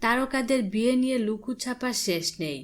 তারকাদের বিয়ে নিয়ে লুকুছাপার শেষ নেই।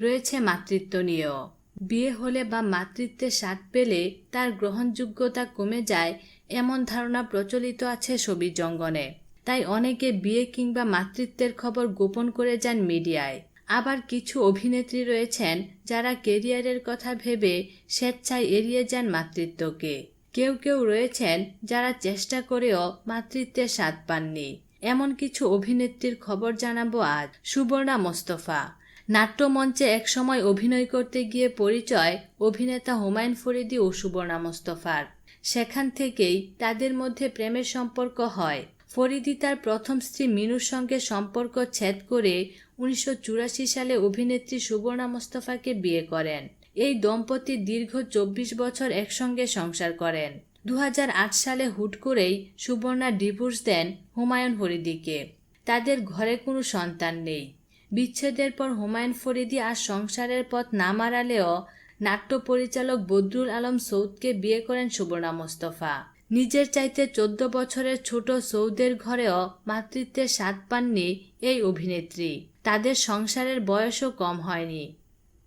রয়েছে মাতৃত্ব নিয়েও। বিয়ে হলে বা মাতৃত্বের স্বাদ পেলে তার গ্রহণযোগ্যতা কমে যায় এমন ধারণা প্রচলিত আছে ছবি জঙ্গনে। তাই অনেকে বিয়ে কিংবা মাতৃত্বের খবর গোপন করে যান মিডিয়ায়। আবার কিছু অভিনেত্রী রয়েছেন যারা কেরিয়ারের কথা ভেবে স্বেচ্ছায় এড়িয়ে যান মাতৃত্বকে। কেউ কেউ রয়েছেন যারা চেষ্টা করেও মাতৃত্বের স্বাদ পাননি। এমন কিছু অভিনেত্রীর খবর জানাব আজ। সুবর্ণা মোস্তফা। নাট্যমঞ্চে একসময় অভিনয় করতে গিয়ে পরিচয় অভিনেতা হুমায়ুন ফরিদি ও সুবর্ণা মোস্তফার। সেখান থেকেই তাদের মধ্যে প্রেমের সম্পর্ক হয়। ফরিদি তার প্রথম স্ত্রী মিনুর সঙ্গে সম্পর্ক ছেদ করে উনিশশো চুরাশি সালে অভিনেত্রী সুবর্ণা মোস্তফাকে বিয়ে করেন। এই দম্পতি দীর্ঘ চব্বিশ বছর একসঙ্গে সংসার করেন। দু হাজার আট সালে হুট করেই সুবর্ণা ডিভোর্স দেন হুমায়ুন ফরিদিকে। তাদের ঘরে কোনো সন্তান নেই। বিচ্ছেদের পর হুমায়ুন ফরিদি আর সংসারের পথ না মারালেও নাট্য পরিচালক বদরুল আলম সৌদকে বিয়ে করেন সুবর্ণা মোস্তফা। নিজের চাইতে চোদ্দ বছরের ছোট সৌদের ঘরেও মাতৃত্বের স্বাদ পাননি এই অভিনেত্রী। তাদের সংসারের বয়সও কম হয়নি।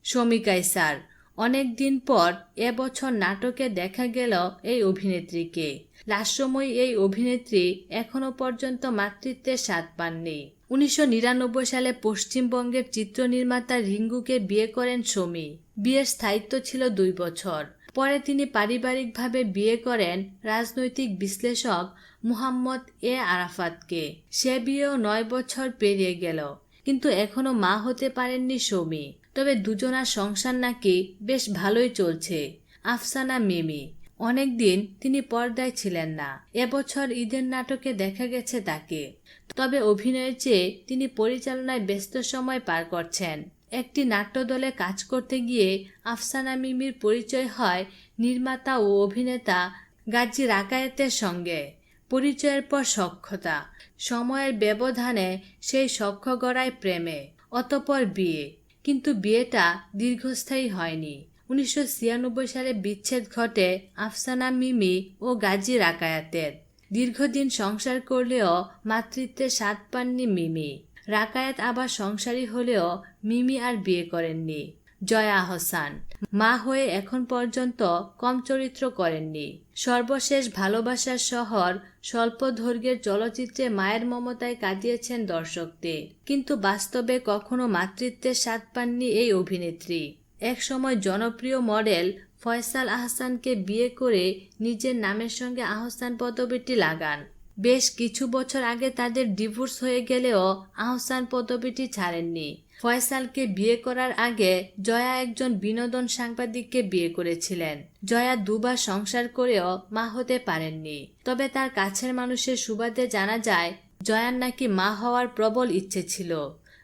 শমিকাই স্যার অনেক দিন পর এবছর নাটকে দেখা গেল এই অভিনেত্রীকে। লাস্যময়ী এই অভিনেত্রী এখনও পর্যন্ত মাতৃত্বের স্বাদ পাননি। উনিশশো নিরানব্বই সালে পশ্চিমবঙ্গের চিত্রনির্মাতা রিঙ্গুকে বিয়ে করেন সমী। বিয়ের স্থায়িত্ব ছিল দুই বছর। পরে তিনি পারিবারিকভাবে বিয়ে করেন রাজনৈতিক বিশ্লেষক মুহাম্মদ এ আরাফাতকে। সে বিয়েও নয় বছর পেরিয়ে গেল, কিন্তু এখনও মা হতে পারেননি সৌমি। তবে দুজনার সংসার নাকি বেশ ভালোই চলছে। আফসানা মিমি, অনেকদিন তিনি পর্দায় ছিলেন না। এবছর ঈদের নাটকে দেখা গেছে তাকে। তবে অভিনয়ের চেয়ে তিনি পরিচালনায় ব্যস্ত সময় পার করছেন। একটি নাট্যদলে কাজ করতে গিয়ে আফসানা মিমির পরিচয় হয় নির্মাতা ও অভিনেতা গাজী রাকায়েতের সঙ্গে। পরিচয়ের পর সক্ষতা। সময়ের ব্যবধানে সেই সখ্য গড়ায় প্রেমে, অতপর বিয়ে। কিন্তু বিয়েটা দীর্ঘস্থায়ী হয়নি। উনিশশো ছিয়ানব্বই সালে বিচ্ছেদ ঘটে আফসানা মিমি ও গাজী রাকায়াতের। দীর্ঘদিন সংসার করলেও মাতৃত্বে স্বাদ পাননি মিমি। রাকায়াত আবার সংসারী হলেও মিমি আর বিয়ে করেননি। জয়া আহসান মা হয়ে এখন পর্যন্ত কম চরিত্র করেননি। সর্বশেষ ভালোবাসার শহর স্বল্প দৈর্ঘ্যের চলচ্চিত্রে মায়ের মমতায় কাটিয়েছেন দর্শকদের। কিন্তু বাস্তবে কখনো মাতৃত্বের স্বাদ পাননি এই অভিনেত্রী। একসময় জনপ্রিয় মডেল ফয়সাল আহসানকে বিয়ে করে নিজের নামের সঙ্গে আহসান পদবীটি লাগান। বেশ কিছু বছর আগে তাদের ডিভোর্স হয়ে গেলেও আহসান পদবীটি ছাড়েননি। ফয়সালকে বিয়ে করার আগে জয়া একজন বিনোদন সাংবাদিককে বিয়ে করেছিলেন। জয়া দুবার সংসার করেও মা হতে পারেননি। তবে তার কাছের মানুষের সুবাদে জানা যায়, জয়ার নাকি মা হওয়ার প্রবল ইচ্ছে ছিল।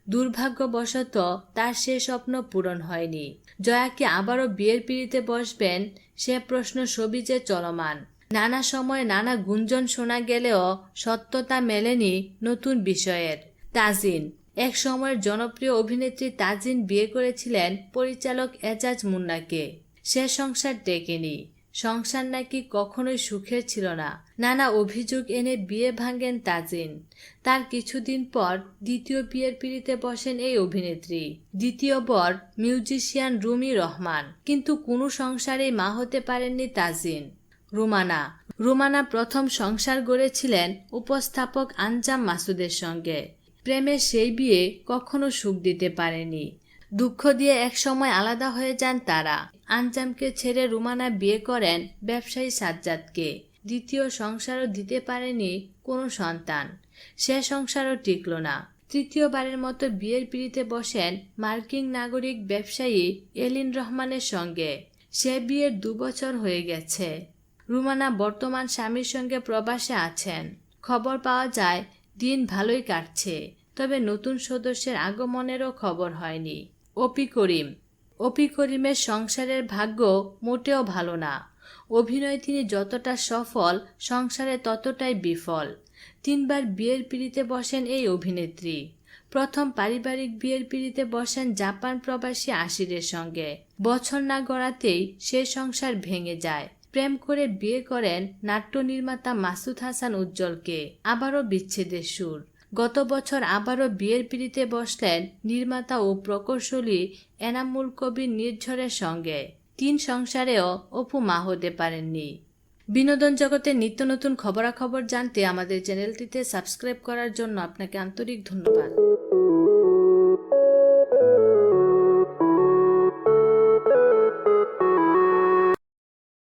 দুর্ভাগ্যবশত তার সে স্বপ্ন পূরণ হয়নি। জয়া কি আবারও বিয়ের পিড়িতে বসবেন সে প্রশ্ন সবিজে চলমান। নানা সময় নানা গুঞ্জন শোনা গেলেও সত্যতা মেলেনি নতুন বিষয়ের। তাজিন, এক সময়ের জনপ্রিয় অভিনেত্রী তাজিন বিয়ে করেছিলেন পরিচালক এজাজ মুন্নাকে। সে সংসার ডেকেনি সংসার নাকি কখনোই সুখের ছিল না। নানা অভিযোগ এনে বিয়ে ভাঙেন তাজিন। তার কিছুদিন পর দ্বিতীয় বিয়ের পিড়িতে বসেন এই অভিনেত্রী। দ্বিতীয় বর মিউজিশিয়ান রুমি রহমান। কিন্তু কোনো সংসারেই মা হতে পারেননি তাজিন। রুমানা। রুমানা প্রথম সংসার গড়েছিলেন উপস্থাপক আঞ্জাম মাসুদের সঙ্গে। প্রেমের সেই বিয়ে কখনো সুখ দিতে পারেনি। দুঃখ দিয়ে এক সময় আলাদা হয়ে যান তারা। আঞ্জামকে ছেড়ে রুমানা বিয়ে করেন ব্যবসায়ী সাজ্জাদকে। দ্বিতীয় সংসারও দিতে পারেনি কোনো সন্তান। সে সংসারও টিকল না। তৃতীয়বারের মতো বিয়ের পিড়িতে বসেন মার্কিন নাগরিক ব্যবসায়ী এলিন রহমানের সঙ্গে। সে বিয়ের দুবছর হয়ে গেছে। রুমানা বর্তমান স্বামীর সঙ্গে প্রবাসে আছেন। খবর পাওয়া যায়, দিন ভালোই কাটছে, তবে নতুন সদস্যের আগমনেরও খবর হয়নি। অপি করিম। অপি করিমের সংসারের ভাগ্য মোটেও ভালো না। অভিনয় তিনি যতটা সফল, সংসারে ততটাই বিফল। তিনবার বিয়ের পিড়িতে বসেন এই অভিনেত্রী। প্রথম পারিবারিক বিয়ের পিড়িতে বসেন জাপান প্রবাসী আশিরের সঙ্গে। বছর না গড়াতেই সে সংসার ভেঙে যায়। প্রেম করে বিয়ে করেন নাট্য নির্মাতা মাসুদ হাসান উজ্জ্বলকে। আবারও বিচ্ছেদের সুর। গত বছর আবারও বিয়ের পিড়িতে বসলেন নির্মাতা ও প্রকৌশলী এনামুল কবির নির্ঝরের সঙ্গে। তিন সংসারেও অপু মা হতে পারেননি। বিনোদন জগতের নিত্য নতুন খবরাখবর জানতে আমাদের চ্যানেলটিতে সাবস্ক্রাইব করার জন্য আপনাকে আন্তরিক ধন্যবাদ।